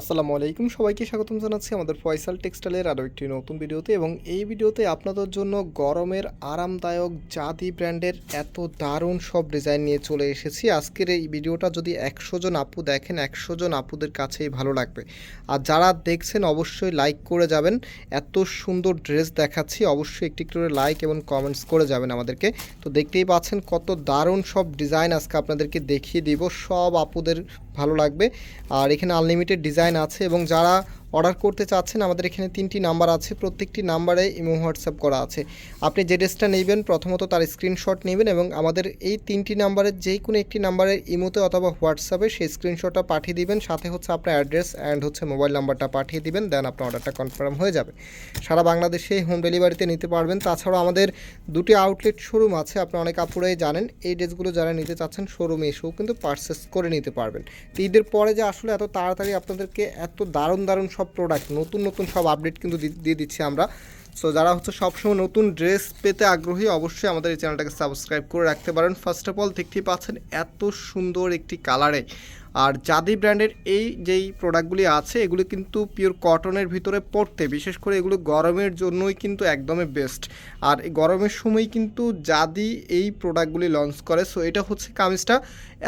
আসসালামু আলাইকুম। সবাইকে স্বাগতম জানাচ্ছি আমাদের ফয়সাল টেক্সটাইলের আরও একটি নতুন ভিডিওতে এবং এই ভিডিওতে আপনাদের জন্য গরমের আরামদায়ক জাদি ব্র্যান্ডের এত দারুণ সব ডিজাইন নিয়ে চলে এসেছি। আজকের এই ভিডিওটা যদি একশো জন আপু দেখেন, একশো জন আপুদের কাছেই ভালো লাগবে। আর যারা দেখছেন, অবশ্যই লাইক করে যাবেন। এত সুন্দর ড্রেস দেখাচ্ছি, অবশ্যই একটি করে লাইক এবং কমেন্টস করে যাবেন আমাদেরকে। তো দেখতেই পাচ্ছেন কত দারুণ সব ডিজাইন আজকে আপনাদেরকে দেখিয়ে দিব। সব আপুদের ভালো লাগবে। আর এখানে আনলিমিটেড ডিজাইন আছে এবং যারা অর্ডার করতে চাচ্ছেন, আমাদের এখানে তিনটি নাম্বার আছে, প্রত্যেকটি নাম্বারে ইমো, হোয়াটসঅ্যাপ করা আছে। আপনি যে ড্রেসটা নেবেন, প্রথমত তার স্ক্রিনশট নেবেন এবং আমাদের এই তিনটি নাম্বারের যে কোনো একটি নাম্বারের ইমোতে অথবা হোয়াটসঅ্যাপে সেই স্ক্রিনশটটা পাঠিয়ে দিবেন, সাথে হচ্ছে আপনার অ্যাড্রেস অ্যান্ড হচ্ছে মোবাইল নাম্বারটা পাঠিয়ে দিবেন দেন আপনার অর্ডারটা কনফার্ম হয়ে যাবে। সারা বাংলাদেশে হোম ডেলিভারিতে নিতে পারবেন। তাছাড়াও আমাদের দুটি আউটলেট শোরুম আছে, আপনি অনেক আপুরাই জানেন, এই ড্রেসগুলো যারা নিতে চাচ্ছেন শোরুমে এসেও কিন্তু পারচেস করে নিতে পারবেন। ঈদের পরে যে আসলে এত তাড়াতাড়ি আপনাদেরকে এত দারুণ দারুণ সব প্রোডাক্ট নতুন নতুন সব আপডেট কিন্তু দিয়ে দিচ্ছি আমরা। সো যারা হচ্ছে সবসময় নতুন ড্রেস পেতে আগ্রহী, অবশ্যই আমাদের এই চ্যানেলটাকে সাবস্ক্রাইব করে রাখতে পারেন। ফার্স্ট অফ অল দেখতেই পাচ্ছেন এত সুন্দর একটি কালারে আর জাদি ব্র্যান্ডের এই যেই প্রোডাক্টগুলি আছে, এগুলো কিন্তু পিওর কটনের ভিতরে পড়তে, বিশেষ করে এগুলো গরমের জন্যই কিন্তু একদমই বেস্ট। আর গরমের সময় কিন্তু জাদি এই প্রোডাক্টগুলি লঞ্চ করে। সো এটা হচ্ছে কামিজটা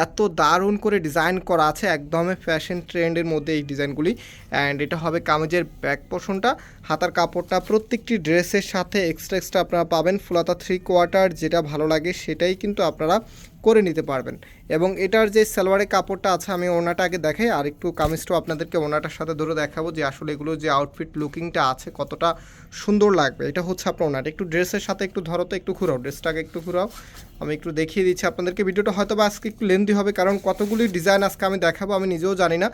এত দারুণ করে ডিজাইন করা আছে, একদমই ফ্যাশন ট্রেন্ডের মধ্যে এই ডিজাইনগুলি অ্যান্ড এটা হবে কামিজের ব্যাক পোর্শনটা হাতার কাপড়টা প্রত্যেকটি ড্রেসের সাথে এক্সট্রা এক্সট্রা আপনারা পাবেন। ফুলাতা থ্রি কোয়ার্টার যেটা ভালো লাগে সেটাই কিন্তু আপনারা করে নিতে পারবেন। এবং এটার যে সালোয়ারের কাপড়টা আছে, আমি ওনাটা আগে দেখাই, আর একটু কামিজটাও আপনাদেরকে ওনাটার সাথে ধরে দেখাবো যে আসলে এগুলো যে আউটফিট লুকিংটা আছে, কতটা সুন্দর লাগবে। এটা হচ্ছে আপনার ওনাটা। একটু ড্রেসের সাথে একটু ধরো তো, একটু ঘুরাও। ড্রেসটাকে একটু ঘুরাও। আমি একটু দেখিয়ে দিচ্ছি আপনাদেরকে। ভিডিওটা হয়তো বা আজকে একটু লেন্দি হবে, কারণ কতগুলি ডিজাইন আজকে আমি দেখাবো, আমি নিজেও জানি না।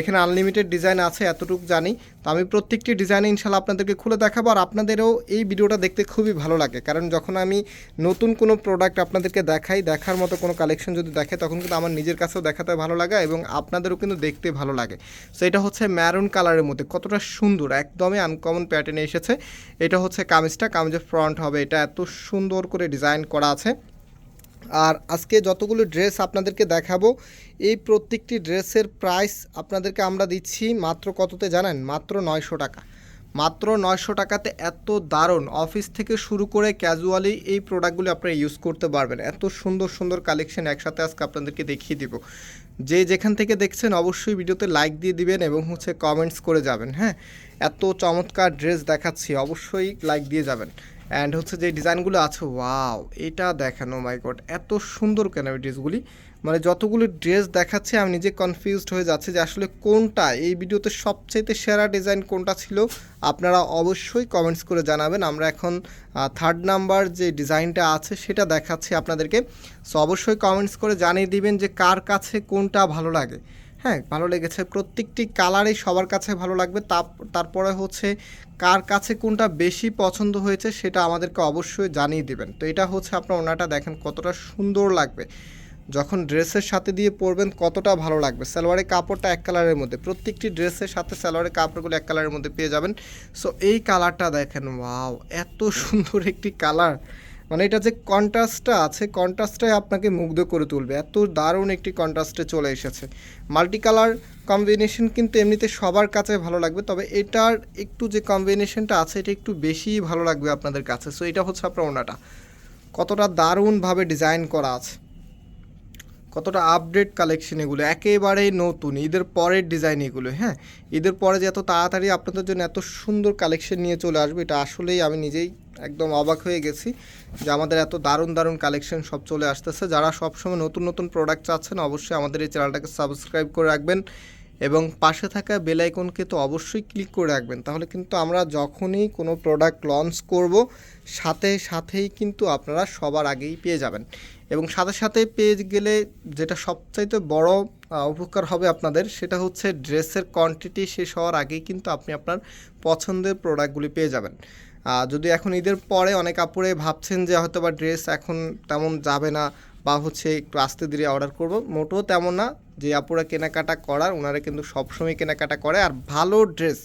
এখানে আনলিমিটেড ডিজাইন আছে, এতটুকু জানি। তো আমি প্রত্যেকটি ডিজাইন ইনশাল্লাহ আপনাদেরকে খুলে দেখাবো, আর আপনাদেরও এই ভিডিওটা দেখতে খুবই ভালো লাগে। কারণ যখন আমি নতুন কোনো প্রোডাক্ট আপনাদেরকে দেখাই, দেখার মতো কোনো কালেকশন যদি দেখে, তখন কিন্তু আমার নিজের কাছেও দেখাতে ভালো লাগে এবং আপনাদেরও কিন্তু দেখতে ভালো লাগে। সো এটা হচ্ছে ম্যারুন কালারের মধ্যে। কতটা সুন্দর, একদমই আনকমন প্যাটার্নে এসেছে। এটা হচ্ছে কামিজটা, কামিজের ফ্রন্ট হবে। এটা এত সুন্দর করে ডিজাইন করা আছে। আর আজকে যতগুলো ড্রেস আপনাদেরকে দেখাবো, এই প্রত্যেকটি ড্রেসের প্রাইস আপনাদেরকে আমরা দিচ্ছি মাত্র কততে জানেন? মাত্র নয়শো টাকা। মাত্র নয়শো টাকাতে এত দারুণ অফিস থেকে শুরু করে ক্যাজুয়ালি এই প্রোডাক্টগুলি আপনারা ইউজ করতে পারবেন। এত সুন্দর সুন্দর কালেকশন একসাথে আজকে আপনাদেরকে দেখিয়ে দিব। যে যেখান থেকে দেখছেন অবশ্যই ভিডিওতে লাইক দিয়ে দিবেন এবং হচ্ছে কমেন্টস করে যাবেন হ্যাঁ? এত চমৎকার ড্রেস দেখাচ্ছি, অবশ্যই লাইক দিয়ে যাবেন। অ্যান্ড হচ্ছে যে ডিজাইনগুলো আছে ওয়াও এটা দেখানো মাই গড এত সুন্দর কেন এই ড্রেসগুলি? মানে যতগুলো ড্রেস দেখাচ্ছে, আমি নিজে কনফিউজড হয়ে যাচ্ছে যে আসলে কোনটা, এই ভিডিওতে সবচাইতে সেরা ডিজাইন কোনটা ছিল? আপনারা অবশ্যই কমেন্টস করে জানাবেন। আমরা এখন থার্ড নাম্বার যে ডিজাইনটা আছে, সেটা দেখাচ্ছি আপনাদেরকে। সো অবশ্যই কমেন্টস করে জানিয়ে দিবেন যে কার কাছে কোনটা ভালো লাগে। হ্যাঁ ভালো লেগেছে। প্রত্যেকটি কালারই সবার কাছে ভালো লাগবে। তাপ- তারপরে হচ্ছে কার কাছে কোনটা বেশি পছন্দ হয়েছে সেটা আমাদেরকে অবশ্যই জানিয়ে দেবেন। তো এটা হচ্ছে আপনার ওনাটা দেখেন কতটা সুন্দর লাগবে। যখন ড্রেসের সাথে দিয়ে পরবেন কতটা ভালো লাগবে। সালোয়ারের কাপড়টা এক কালারের মধ্যে, প্রত্যেকটি ড্রেসের সাথে সালোয়ারের কাপড়গুলো এক কালারের মধ্যে পেয়ে যাবেন। সো এই কালারটা দেখেন, ওয়াও, এত সুন্দর একটি কালার। মানে এটা যে কন্ট্রাস্টটা আছে কন্ট্রাস্টটাই আপনাকে মুগ্ধ করে তুলবে। এত দারুণ একটি কন্ট্রাস্টে চলে এসেছে। মাল্টি কালার কম্বিনেশন কিন্তু এমনিতে সবার কাছে ভালো লাগবে, তবে এটার একটু যে কম্বিনেশনটা আছে, এটা একটু বেশি ভালো লাগবে আপনাদের কাছে। সো এটা হচ্ছে আপনার ওনাটা। কতটা দারুণভাবে ডিজাইন করা আছে। কতটা আপডেট কালেকশন এগুলো। একেবারেই নতুন। ঈদের পরের ডিজাইন এগুলো হ্যাঁ? ঈদের পরে যে এত তাড়াতাড়ি আপনাদের জন্য এত সুন্দর কালেকশন নিয়ে চলে আসবে, এটা আসলেই আমি নিজেই একদম অবাক হয়ে গেছি যে আমাদের এত দারুণ দারুণ কালেকশন সব চলে আসতেছে। যারা সবসময় নতুন নতুন প্রোডাক্ট চাচ্ছেন, অবশ্যই আমাদের এই চ্যানেলটাকে সাবস্ক্রাইব করে রাখবেন এবং পাশে থাকা বেল আইকনকে তো অবশ্যই ক্লিক করে রাখবেন। তাহলে কিন্তু আমরা যখনই কোনো প্রোডাক্ট লঞ্চ করব, সাথে, সাথেই কিন্তু আপনারা সবার আগেই পেয়ে যাবেন। এবং সাথে সাথে পেয়ে গেলে যেটা সবচাইতে বড় উপকার হবে আপনাদের, সেটা হচ্ছে ড্রেসের কোয়ান্টিটি শেষ হওয়ার আগেই কিন্তু আপনি আপনার পছন্দের প্রোডাক্টগুলি পেয়ে যাবেন। যদি এখন ঈদের পরে অনেক আপুরে ভাবছেন যে হয়তো বা ড্রেস এখন তেমন যাবে না বা হচ্ছে একটু আস্তে ধীরে অর্ডার করব, মোটেও তেমন না। যে আপুরা কেনাকাটা করার ওনারা কিন্তু সবসময় কেনাকাটা করে। আর ভালো ড্রেস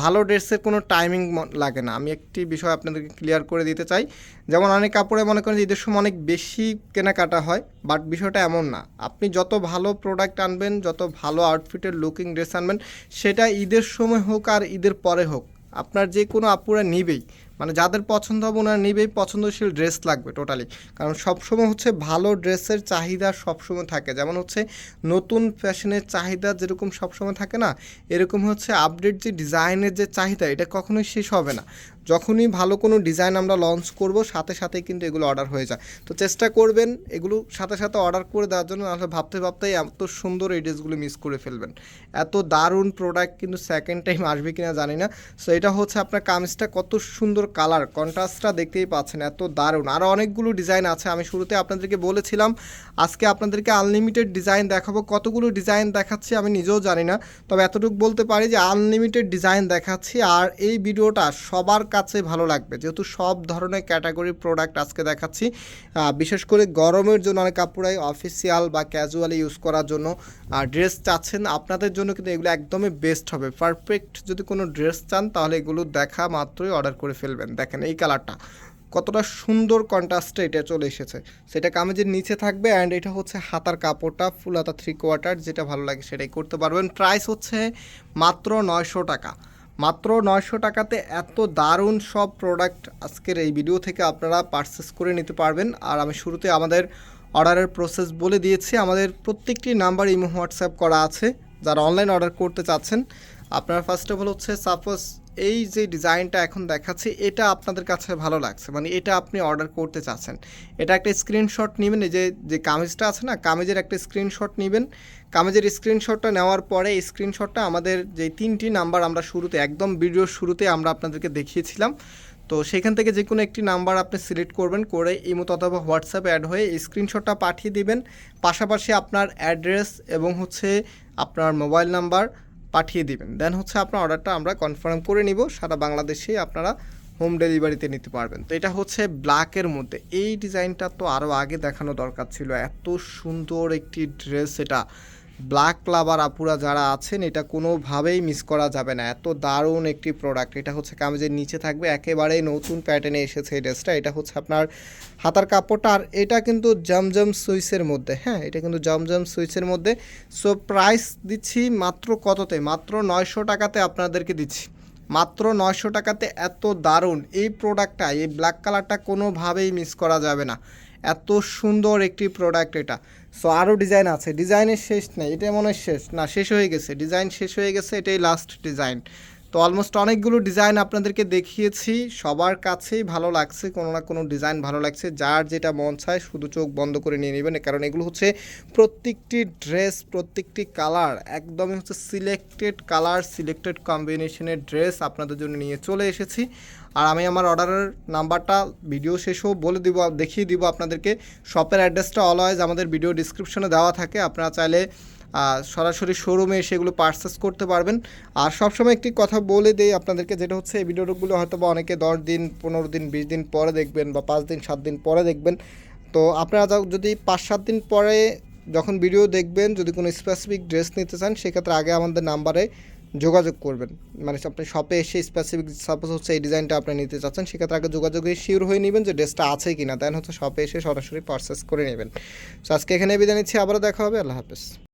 ভালো ড্রেসের কোনো টাইমিং লাগে না। আমি একটি বিষয় আপনাদেরকে ক্লিয়ার করে দিতে চাই। যেমন অনেক কাপড়ে মনে করেন যে ঈদের সময় অনেক বেশি কেনাকাটা হয় বাট বিষয়টা এমন না। আপনি যত ভালো প্রোডাক্ট আনবেন, যত ভালো আউটফিটের লুকিং ড্রেস আনবেন, সেটা ঈদের সময় হোক আর ঈদের পরে হোক আপনার যে কোনো আপুরা নিবেই। মানে যাদের পছন্দ হবে ওনারা নিবেই, পছন্দশীল ড্রেস লাগবে টোটালি কারণ সবসময় হচ্ছে ভালো ড্রেসের চাহিদা সবসময় থাকে। যেমন হচ্ছে নতুন ফ্যাশনের চাহিদা যেরকম সবসময় থাকে না, এরকম হচ্ছে আপডেট যে ডিজাইনের যে চাহিদা, এটা কখনোই শেষ হবে না। যখনই ভালো কোনো ডিজাইন আমরা লঞ্চ করব, সাথে সাথে কিন্তু এগুলো অর্ডার হয়ে যায়। তো চেষ্টা করবেন এগুলো সাথে সাথে অর্ডার করে দেওয়ার জন্য, নাহলে ভাবতে ভাবতেই এত সুন্দর এই ড্রেসগুলো মিস করে ফেলবেন। এত দারুণ প্রোডাক্ট কিন্তু সেকেন্ড টাইম আসবে কিনা জানি না। সো এটা হচ্ছে আপনার কামিজটা কত সুন্দর কালার কন্ট্রাস্টটা দেখতেই পাচ্ছেন, এত দারুণ। আরও অনেকগুলো ডিজাইন আছে, আমি শুরুতে আপনাদেরকে বলেছিলাম, আজকে আপনাদেরকে আনলিমিটেড ডিজাইন দেখাবো। কতগুলো ডিজাইন দেখাচ্ছি আমি নিজেও জানি না, তবে এতটুকু বলতে পারি যে আনলিমিটেড ডিজাইন দেখাচ্ছি। আর এই ভিডিওটা সবার কাছে ভালো লাগবে। যেহেতু সব ধরনের ক্যাটাগরি প্রোডাক্ট আজকে দেখাচ্ছি বিশেষ করে গরমের জন্য অনেক কাপড়াই অফিসিয়াল বা ক্যাজুয়ালি ইউজ করার জন্য। ড্রেস চাচ্ছেন, আপনাদের জন্য কিন্তু এগুলো একদমই বেস্ট হবে। পারফেক্ট যদি কোনো ড্রেস চান, তাহলে এগুলো দেখা মাত্রই অর্ডার করে ফেলবেন। দেখেন এই কালারটা কতটা সুন্দর কন্ট্রাস্টে এটা চলে এসেছে। সেটা কামেজের নিচে থাকবে অ্যান্ড এটা হচ্ছে হাতার কাপড়টা, ফুল হাতা থ্রি কোয়ার্টার যেটা ভালো লাগে সেটাই করতে পারবেন। প্রাইস হচ্ছে মাত্র নয়শো টাকা। মাত্র নয়শো টাকাতে এত দারুণ সব প্রোডাক্ট আজকের এই ভিডিও থেকে আপনারা পারচেস করে নিতে পারবেন। আর আমি শুরুতে আমাদের অর্ডারের প্রসেস বলে দিয়েছি। আমাদের প্রত্যেকটি নাম্বার ইমো, হোয়াটসঅ্যাপ করা আছে। যারা অনলাইন অর্ডার করতে চাচ্ছেন, আপনারা ফার্স্ট অফ অল হচ্ছে সাপোজ এই যে ডিজাইনটা এখন দেখাচ্ছি, এটা আপনাদের কাছে ভালো লাগছে। মানে এটা আপনি অর্ডার করতে চাচ্ছেন। এটা একটা স্ক্রিনশট নেবেন, এই যে যে কামিজটা আছে না, কামিজের একটা স্ক্রিনশট নেবেন। কামিজের স্ক্রিনশটটা নেওয়ার পরে স্ক্রিনশটটা আমাদের যে তিনটি নাম্বার আমরা শুরুতে, একদম ভিডিওর শুরুতে আমরা আপনাদেরকে দেখিয়েছিলাম। তো সেখান থেকে যে কোনো একটি নাম্বার আপনি সিলেক্ট করবেন, করে ইমো অথবা হোয়াটসঅ্যাপে অ্যাড হয়ে স্ক্রিনশটটা পাঠিয়ে দিবেন। পাশাপাশি আপনার অ্যাড্রেস এবং হচ্ছে আপনার মোবাইল নাম্বার পাঠিয়ে দিবেন। দেন হচ্ছে আপনার অর্ডারটা আমরা কনফার্ম করে নিব, সারা বাংলাদেশে আপনারা হোম ডেলিভারিতে নিতে পারবেন। তো এটা হচ্ছে ব্ল্যাকের মধ্যে। এই ডিজাইনটা তো আরও আগে দেখানো দরকার ছিল। এত সুন্দর একটি ড্রেস এটা। ব্ল্যাক লাভার আপুরা যারা আছেন, এটা কোনোভাবেই মিস করা যাবে না। এত দারুণ একটি প্রোডাক্ট এটা হচ্ছে কামিজের নিচে থাকবে একেবারেই নতুন প্যাটার্নে এসেছে এই ড্রেসটা এটা হচ্ছে আপনার হাতার কাপড়টা, আর এটা কিন্তু জমজম সুইচের মধ্যে হ্যাঁ? এটা কিন্তু জমজম সুইচের মধ্যে। সো প্রাইস দিচ্ছি মাত্র কততে? মাত্র নয়শো টাকাতে আপনাদেরকে দিচ্ছি। মাত্র নয়শো টাকাতে এত দারুণ। এই প্রোডাক্টটা এই ব্ল্যাক কালারটা কোনোভাবেই মিস করা যাবে না। এত সুন্দর একটি প্রোডাক্ট এটা। সো আরও ডিজাইন আছে। ডিজাইনের শেষ নেই। এটা মনে হয় শেষ। না, শেষ হয়ে গেছে। ডিজাইন শেষ হয়ে গেছে। এটাই লাস্ট ডিজাইন তো অলমোস্ট অনেকগুলো ডিজাইন আপনাদেরকে দেখিয়েছি। সবার কাছেই ভালো লাগছে, কোনো না কোনো ডিজাইন ভালো লাগছে। যার যেটা মন চায় শুধু চোখ বন্ধ করে নিয়ে নেবেন। কারণ এগুলো হচ্ছে প্রত্যেকটি ড্রেস প্রত্যেকটি কালার একদমই হচ্ছে সিলেক্টেড কালার সিলেক্টেড কম্বিনেশনের ড্রেস আপনাদের জন্য নিয়ে চলে এসেছি। আর আমি আমার অর্ডারের নাম্বারটা ভিডিও শেষও বলে দিব, দেখিয়ে দিব আপনাদেরকে। শপের অ্যাড্রেসটা অলওয়েজ আমাদের ভিডিও ডিসক্রিপশনে দেওয়া থাকে। আপনারা চাইলে সরাসরি শোরুমে সেগুলো পারচেস করতে পারবেন। আর সবসময় একটি কথা বলে দেই আপনাদেরকে, যেটা হচ্ছে এই ভিডিওগুলো হয়তো বা অনেকে দশ দিন, পনেরো দিন, বিশ দিন পরে দেখবেন বা পাঁচ দিন, সাত দিন পরে দেখবেন। তো আপনারা যদি পাঁচ, সাত দিন পরে যখন ভিডিও দেখবেন, যদি কোনো স্পেসিফিক ড্রেস নিতে চান, সেক্ষেত্রে আগে আমাদের নাম্বারে যোগাযোগ করবেন। মানে আপনি শপে এসে স্পেসিফিক সাপোজ হচ্ছে এই ডিজাইনটা আপনি নিতে চাচ্ছেন, সেক্ষেত্রে আগে যোগাযোগে শিওর হয়ে নেবেন যে ড্রেসটা আছে কি না দেন হচ্ছে শপে এসে সরাসরি পারচেস করে নেবেন। তো আজকে এখানে বিদায় নিচ্ছি, আবারও দেখা হবে, আল্লাহ হাফেজ।